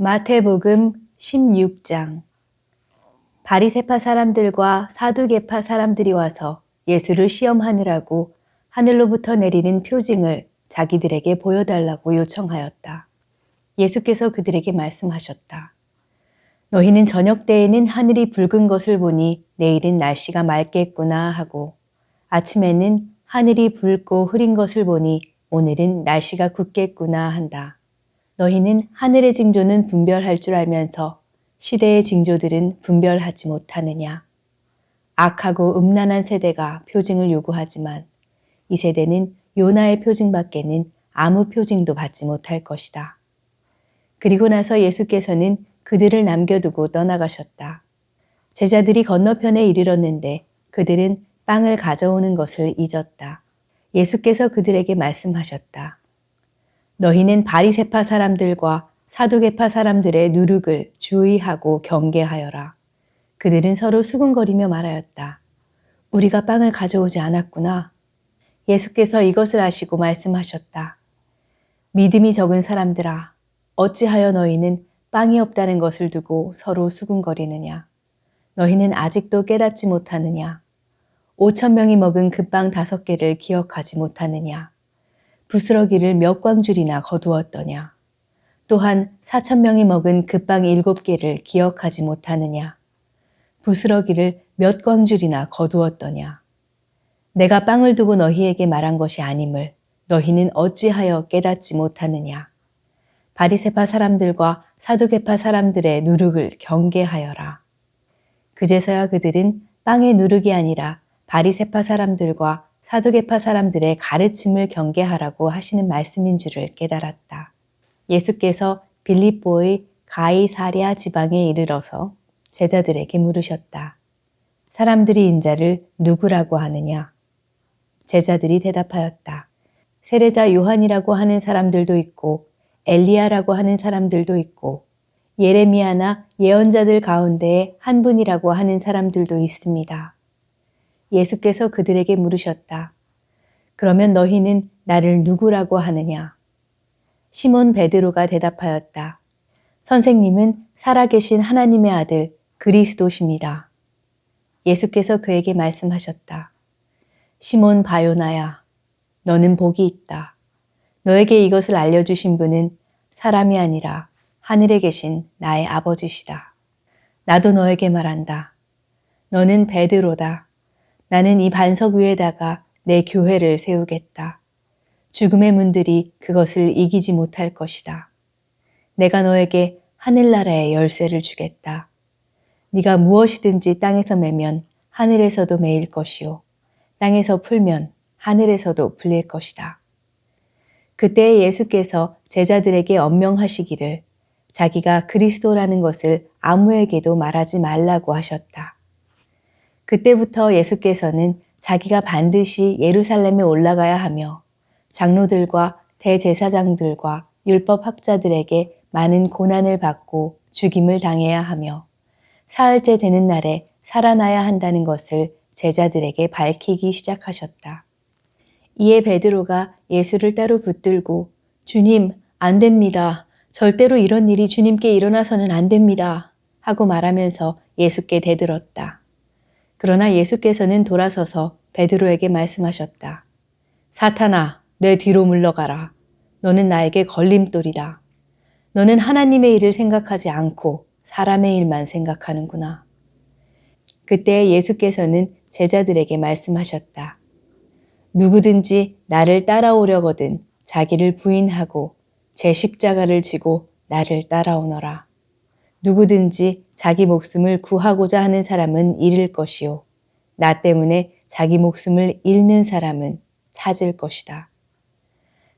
마태복음 16장 바리세파 사람들과 사두개파 사람들이 와서 예수를 시험하느라고 하늘로부터 내리는 표징을 자기들에게 보여달라고 요청하였다. 예수께서 그들에게 말씀하셨다. 너희는 저녁 때에는 하늘이 붉은 것을 보니 내일은 날씨가 맑겠구나 하고 아침에는 하늘이 붉고 흐린 것을 보니 오늘은 날씨가 굳겠구나 한다. 너희는 하늘의 징조는 분별할 줄 알면서 시대의 징조들은 분별하지 못하느냐. 악하고 음란한 세대가 표징을 요구하지만 이 세대는 요나의 표징밖에는 아무 표징도 받지 못할 것이다. 그리고 나서 예수께서는 그들을 남겨두고 떠나가셨다. 제자들이 건너편에 이르렀는데 그들은 빵을 가져오는 것을 잊었다. 예수께서 그들에게 말씀하셨다. 너희는 바리세파 사람들과 사두개파 사람들의 누룩을 주의하고 경계하여라. 그들은 서로 수군거리며 말하였다. 우리가 빵을 가져오지 않았구나. 예수께서 이것을 아시고 말씀하셨다. 믿음이 적은 사람들아, 어찌하여 너희는 빵이 없다는 것을 두고 서로 수군거리느냐? 너희는 아직도 깨닫지 못하느냐? 오천 명이 먹은 그 빵 다섯 개를 기억하지 못하느냐? 부스러기를 몇 광줄이나 거두었더냐? 또한 사천 명이 먹은 그빵 일곱 개를 기억하지 못하느냐? 부스러기를 몇 광줄이나 거두었더냐? 내가 빵을 두고 너희에게 말한 것이 아님을 너희는 어찌하여 깨닫지 못하느냐? 바리세파 사람들과 사두개파 사람들의 누룩을 경계하여라. 그제서야 그들은 빵의 누룩이 아니라 바리세파 사람들과 사두개파 사람들의 가르침을 경계하라고 하시는 말씀인 줄을 깨달았다. 예수께서 빌립보의 가이사랴 지방에 이르러서 제자들에게 물으셨다. 사람들이 인자를 누구라고 하느냐? 제자들이 대답하였다. 세례자 요한이라고 하는 사람들도 있고 엘리야라고 하는 사람들도 있고 예레미야나 예언자들 가운데에 한 분이라고 하는 사람들도 있습니다. 예수께서 그들에게 물으셨다. 그러면 너희는 나를 누구라고 하느냐? 시몬 베드로가 대답하였다. 선생님은 살아계신 하나님의 아들 그리스도십니다. 예수께서 그에게 말씀하셨다. 시몬 바요나야, 너는 복이 있다. 너에게 이것을 알려주신 분은 사람이 아니라 하늘에 계신 나의 아버지시다. 나도 너에게 말한다. 너는 베드로다. 나는 이 반석 위에다가 내 교회를 세우겠다. 죽음의 문들이 그것을 이기지 못할 것이다. 내가 너에게 하늘나라의 열쇠를 주겠다. 네가 무엇이든지 땅에서 매면 하늘에서도 매일 것이요. 땅에서 풀면 하늘에서도 풀릴 것이다. 그때 예수께서 제자들에게 엄명하시기를 자기가 그리스도라는 것을 아무에게도 말하지 말라고 하셨다. 그때부터 예수께서는 자기가 반드시 예루살렘에 올라가야 하며 장로들과 대제사장들과 율법학자들에게 많은 고난을 받고 죽임을 당해야 하며 사흘째 되는 날에 살아나야 한다는 것을 제자들에게 밝히기 시작하셨다. 이에 베드로가 예수를 따로 붙들고 주님, 안 됩니다. 절대로 이런 일이 주님께 일어나서는 안 됩니다. 하고 말하면서 예수께 대들었다. 그러나 예수께서는 돌아서서 베드로에게 말씀하셨다. 사탄아, 내 뒤로 물러가라. 너는 나에게 걸림돌이다. 너는 하나님의 일을 생각하지 않고 사람의 일만 생각하는구나. 그때 예수께서는 제자들에게 말씀하셨다. 누구든지 나를 따라오려거든 자기를 부인하고 제 십자가를 지고 나를 따라오너라. 누구든지 자기 목숨을 구하고자 하는 사람은 잃을 것이요. 나 때문에 자기 목숨을 잃는 사람은 찾을 것이다.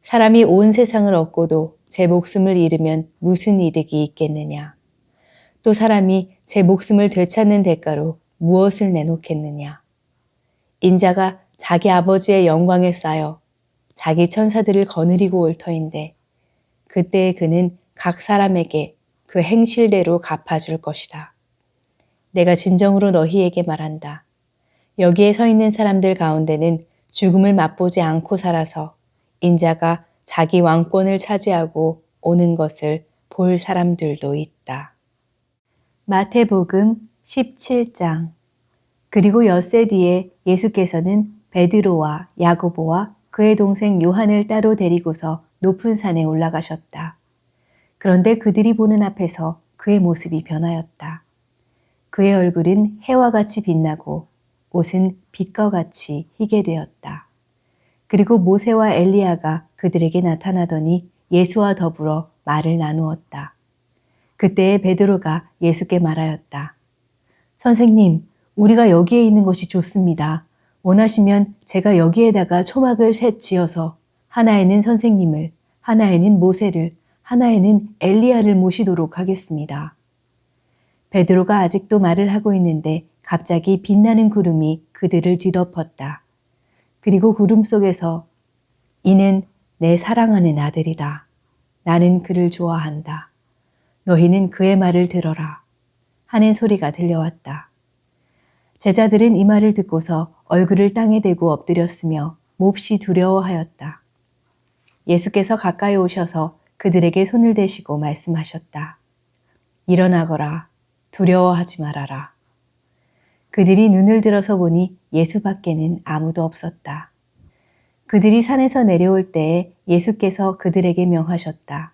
사람이 온 세상을 얻고도 제 목숨을 잃으면 무슨 이득이 있겠느냐. 또 사람이 제 목숨을 되찾는 대가로 무엇을 내놓겠느냐. 인자가 자기 아버지의 영광에 쌓여 자기 천사들을 거느리고 올 터인데 그때 그는 각 사람에게 그 행실대로 갚아줄 것이다. 내가 진정으로 너희에게 말한다. 여기에 서 있는 사람들 가운데는 죽음을 맛보지 않고 살아서 인자가 자기 왕권을 차지하고 오는 것을 볼 사람들도 있다. 마태복음 17장 그리고 엿새 뒤에 예수께서는 베드로와 야고보와 그의 동생 요한을 따로 데리고서 높은 산에 올라가셨다. 그런데 그들이 보는 앞에서 그의 모습이 변하였다. 그의 얼굴은 해와 같이 빛나고 옷은 빛과 같이 희게 되었다. 그리고 모세와 엘리야가 그들에게 나타나더니 예수와 더불어 말을 나누었다. 그때에 베드로가 예수께 말하였다. 선생님, 우리가 여기에 있는 것이 좋습니다. 원하시면 제가 여기에다가 초막을 셋 지어서 하나에는 선생님을, 하나에는 모세를, 하나에는 엘리야를 모시도록 하겠습니다. 베드로가 아직도 말을 하고 있는데 갑자기 빛나는 구름이 그들을 뒤덮었다. 그리고 구름 속에서 이는 내 사랑하는 아들이다. 나는 그를 좋아한다. 너희는 그의 말을 들어라. 하는 소리가 들려왔다. 제자들은 이 말을 듣고서 얼굴을 땅에 대고 엎드렸으며 몹시 두려워하였다. 예수께서 가까이 오셔서 그들에게 손을 대시고 말씀하셨다. 일어나거라. 두려워하지 말아라. 그들이 눈을 들어서 보니 예수 밖에는 아무도 없었다. 그들이 산에서 내려올 때에 예수께서 그들에게 명하셨다.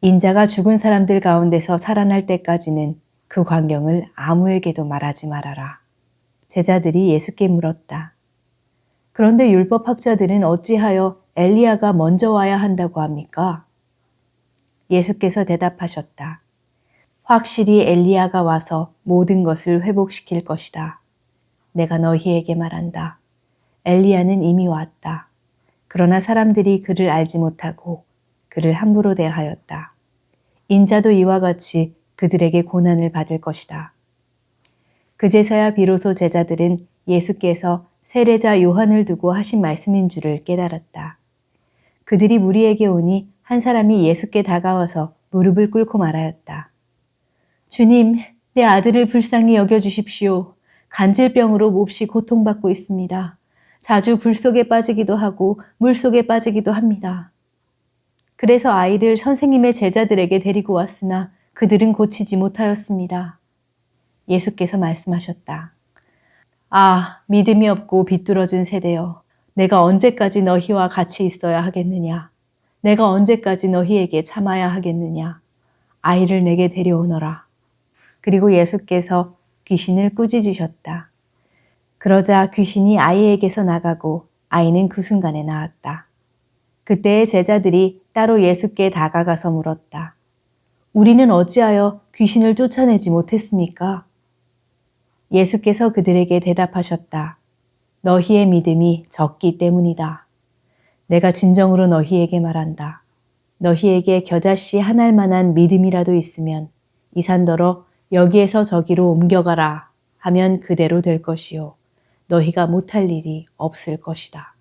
인자가 죽은 사람들 가운데서 살아날 때까지는 그 광경을 아무에게도 말하지 말아라. 제자들이 예수께 물었다. 그런데 율법학자들은 어찌하여 엘리야가 먼저 와야 한다고 합니까? 예수께서 대답하셨다. 확실히 엘리야가 와서 모든 것을 회복시킬 것이다. 내가 너희에게 말한다. 엘리야는 이미 왔다. 그러나 사람들이 그를 알지 못하고 그를 함부로 대하였다. 인자도 이와 같이 그들에게 고난을 받을 것이다. 그제서야 비로소 제자들은 예수께서 세례자 요한을 두고 하신 말씀인 줄을 깨달았다. 그들이 무리에게 오니 한 사람이 예수께 다가와서 무릎을 꿇고 말하였다. 주님, 내 아들을 불쌍히 여겨주십시오. 간질병으로 몹시 고통받고 있습니다. 자주 불 속에 빠지기도 하고 물 속에 빠지기도 합니다. 그래서 아이를 선생님의 제자들에게 데리고 왔으나 그들은 고치지 못하였습니다. 예수께서 말씀하셨다. 아, 믿음이 없고 비뚤어진 세대여. 내가 언제까지 너희와 같이 있어야 하겠느냐? 내가 언제까지 너희에게 참아야 하겠느냐? 아이를 내게 데려오너라. 그리고 예수께서 귀신을 꾸짖으셨다. 그러자 귀신이 아이에게서 나가고 아이는 그 순간에 나았다. 그때의 제자들이 따로 예수께 다가가서 물었다. 우리는 어찌하여 귀신을 쫓아내지 못했습니까? 예수께서 그들에게 대답하셨다. 너희의 믿음이 적기 때문이다. 내가 진정으로 너희에게 말한다. 너희에게 겨자씨 한 알만한 믿음이라도 있으면 이 산더러 여기에서 저기로 옮겨가라 하면 그대로 될 것이요. 너희가 못할 일이 없을 것이다.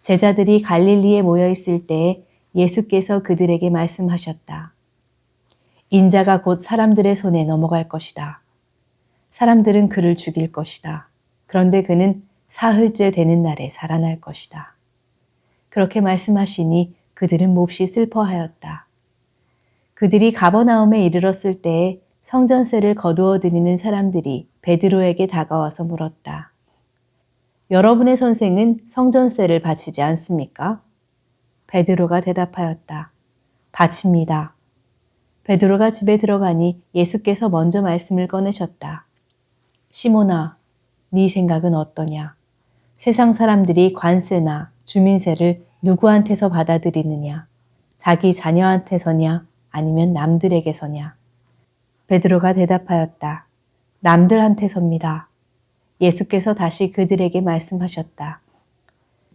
제자들이 갈릴리에 모여 있을 때에 예수께서 그들에게 말씀하셨다. 인자가 곧 사람들의 손에 넘어갈 것이다. 사람들은 그를 죽일 것이다. 그런데 그는 사흘째 되는 날에 살아날 것이다. 그렇게 말씀하시니 그들은 몹시 슬퍼하였다. 그들이 가버나움에 이르렀을 때에 성전세를 거두어 드리는 사람들이 베드로에게 다가와서 물었다. 여러분의 선생은 성전세를 바치지 않습니까? 베드로가 대답하였다. 바칩니다. 베드로가 집에 들어가니 예수께서 먼저 말씀을 꺼내셨다. 시모나, 네 생각은 어떠냐? 세상 사람들이 관세나 주민세를 누구한테서 받아들이느냐? 자기 자녀한테서냐? 아니면 남들에게서냐? 베드로가 대답하였다. 남들한테섭니다. 예수께서 다시 그들에게 말씀하셨다.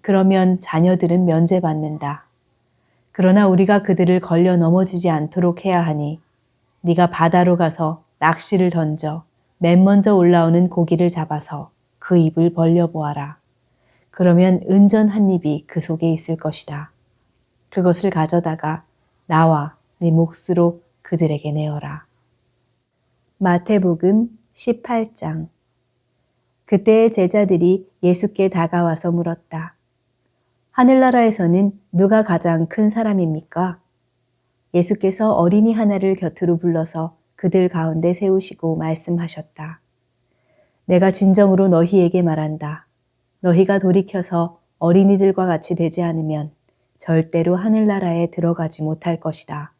그러면 자녀들은 면제받는다. 그러나 우리가 그들을 걸려 넘어지지 않도록 해야 하니 네가 바다로 가서 낚시를 던져 맨 먼저 올라오는 고기를 잡아서 그 입을 벌려 보아라. 그러면 은전 한 입이 그 속에 있을 것이다. 그것을 가져다가 나와 네 몫으로 그들에게 내어라. 마태복음 18장 그때의 제자들이 예수께 다가와서 물었다. 하늘나라에서는 누가 가장 큰 사람입니까? 예수께서 어린이 하나를 곁으로 불러서 그들 가운데 세우시고 말씀하셨다. 내가 진정으로 너희에게 말한다. 너희가 돌이켜서 어린이들과 같이 되지 않으면 절대로 하늘나라에 들어가지 못할 것이다.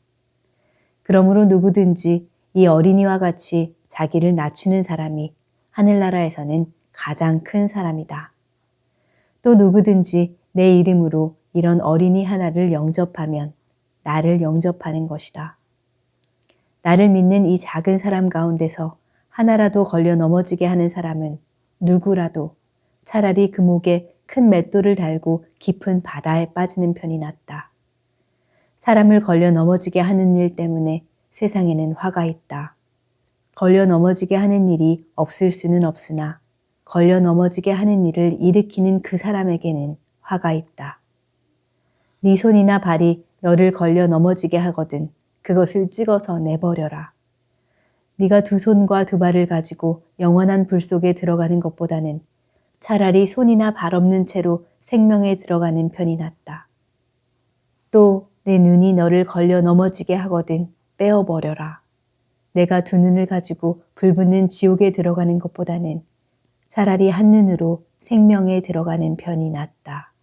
그러므로 누구든지 이 어린이와 같이 자기를 낮추는 사람이 하늘나라에서는 가장 큰 사람이다. 또 누구든지 내 이름으로 이런 어린이 하나를 영접하면 나를 영접하는 것이다. 나를 믿는 이 작은 사람 가운데서 하나라도 걸려 넘어지게 하는 사람은 누구라도 차라리 그 목에 큰 맷돌을 달고 깊은 바다에 빠지는 편이 낫다. 사람을 걸려 넘어지게 하는 일 때문에 세상에는 화가 있다. 걸려 넘어지게 하는 일이 없을 수는 없으나 걸려 넘어지게 하는 일을 일으키는 그 사람에게는 화가 있다. 네 손이나 발이 너를 걸려 넘어지게 하거든 그것을 찍어서 내버려라. 네가 두 손과 두 발을 가지고 영원한 불 속에 들어가는 것보다는 차라리 손이나 발 없는 채로 생명에 들어가는 편이 낫다. 또 내 눈이 너를 걸려 넘어지게 하거든 빼어버려라. 내가 두 눈을 가지고 불붙는 지옥에 들어가는 것보다는 차라리 한 눈으로 생명에 들어가는 편이 낫다.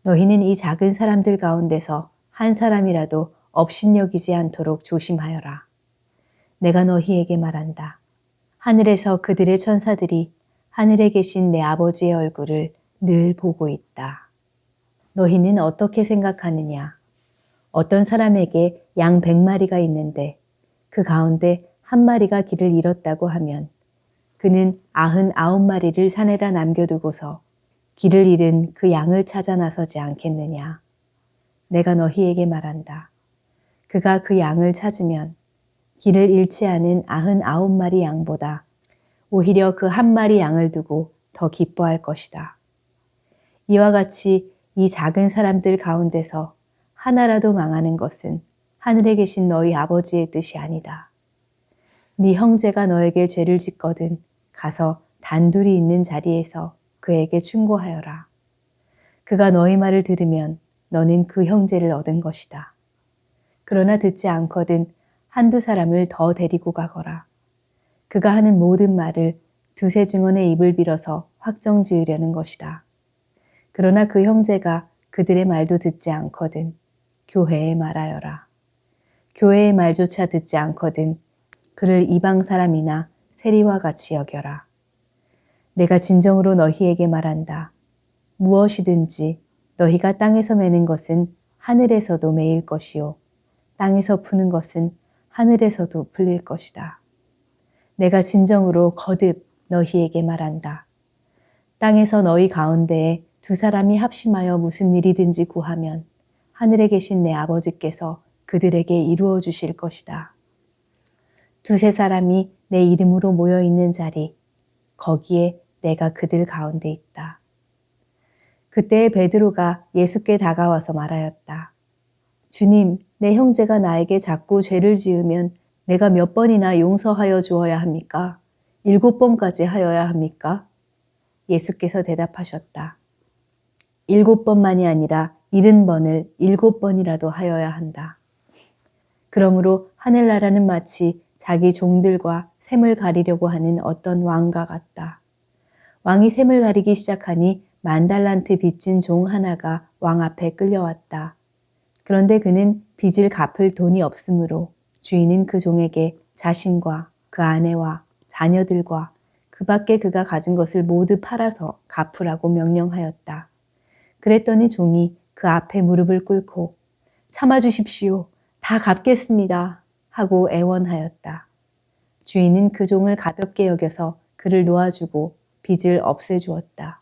너희는 이 작은 사람들 가운데서 한 사람이라도 업신여기지 않도록 조심하여라. 내가 너희에게 말한다. 하늘에서 그들의 천사들이 하늘에 계신 내 아버지의 얼굴을 늘 보고 있다. 너희는 어떻게 생각하느냐? 어떤 사람에게 양 백마리가 있는데 그 가운데 한 마리가 길을 잃었다고 하면 그는 아흔 아홉 마리를 산에다 남겨두고서 길을 잃은 그 양을 찾아 나서지 않겠느냐. 내가 너희에게 말한다. 그가 그 양을 찾으면 길을 잃지 않은 아흔 아홉 마리 양보다 오히려 그 한 마리 양을 두고 더 기뻐할 것이다. 이와 같이 이 작은 사람들 가운데서 하나라도 망하는 것은 하늘에 계신 너희 아버지의 뜻이 아니다. 네 형제가 너에게 죄를 짓거든 가서 단둘이 있는 자리에서 그에게 충고하여라. 그가 너희 말을 들으면 너는 그 형제를 얻은 것이다. 그러나 듣지 않거든 한두 사람을 더 데리고 가거라. 그가 하는 모든 말을 두세 증언의 입을 빌어서 확정 지으려는 것이다. 그러나 그 형제가 그들의 말도 듣지 않거든 교회에 말하여라. 교회의 말조차 듣지 않거든 그를 이방 사람이나 세리와 같이 여겨라. 내가 진정으로 너희에게 말한다. 무엇이든지 너희가 땅에서 매는 것은 하늘에서도 매일 것이요. 땅에서 푸는 것은 하늘에서도 풀릴 것이다. 내가 진정으로 거듭 너희에게 말한다. 땅에서 너희 가운데에 두 사람이 합심하여 무슨 일이든지 구하면 하늘에 계신 내 아버지께서 그들에게 이루어 주실 것이다. 두세 사람이 내 이름으로 모여 있는 자리, 거기에 내가 그들 가운데 있다. 그때 베드로가 예수께 다가와서 말하였다. 주님, 내 형제가 나에게 자꾸 죄를 지으면 내가 몇 번이나 용서하여 주어야 합니까? 일곱 번까지 하여야 합니까? 예수께서 대답하셨다. 일곱 번만이 아니라 일흔 번을 일곱 번이라도 하여야 한다. 그러므로 하늘나라는 마치 자기 종들과 샘을 가리려고 하는 어떤 왕과 같다. 왕이 샘을 가리기 시작하니 만달란트 빚진 종 하나가 왕 앞에 끌려왔다. 그런데 그는 빚을 갚을 돈이 없으므로 주인은 그 종에게 자신과 그 아내와 자녀들과 그 밖에 그가 가진 것을 모두 팔아서 갚으라고 명령하였다. 그랬더니 종이 그 앞에 무릎을 꿇고 참아주십시오. 다 갚겠습니다. 하고 애원하였다. 주인은 그 종을 가볍게 여겨서 그를 놓아주고 빚을 없애주었다.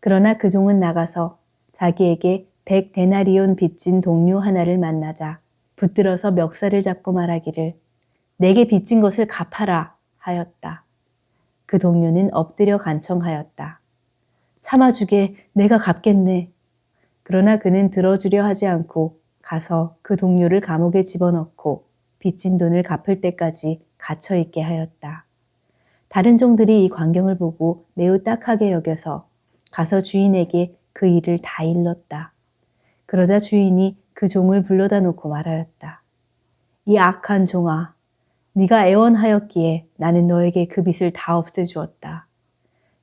그러나 그 종은 나가서 자기에게 백 데나리온 빚진 동료 하나를 만나자 붙들어서 멱살을 잡고 말하기를 내게 빚진 것을 갚아라 하였다. 그 동료는 엎드려 간청하였다. 참아주게 내가 갚겠네. 그러나 그는 들어주려 하지 않고 가서 그 동료를 감옥에 집어넣고 빚진 돈을 갚을 때까지 갇혀 있게 하였다. 다른 종들이 이 광경을 보고 매우 딱하게 여겨서 가서 주인에게 그 일을 다 일렀다. 그러자 주인이 그 종을 불러다 놓고 말하였다. 이 악한 종아, 네가 애원하였기에 나는 너에게 그 빚을 다 없애주었다.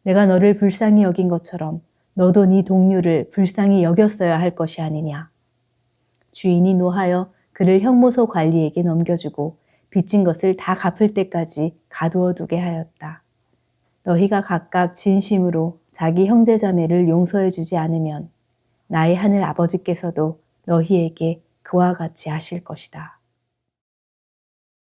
내가 너를 불쌍히 여긴 것처럼 너도 네 동료를 불쌍히 여겼어야 할 것이 아니냐. 주인이 노하여 그를 형무소 관리에게 넘겨주고 빚진 것을 다 갚을 때까지 가두어 두게 하였다. 너희가 각각 진심으로 자기 형제자매를 용서해 주지 않으면 나의 하늘 아버지께서도 너희에게 그와 같이 하실 것이다.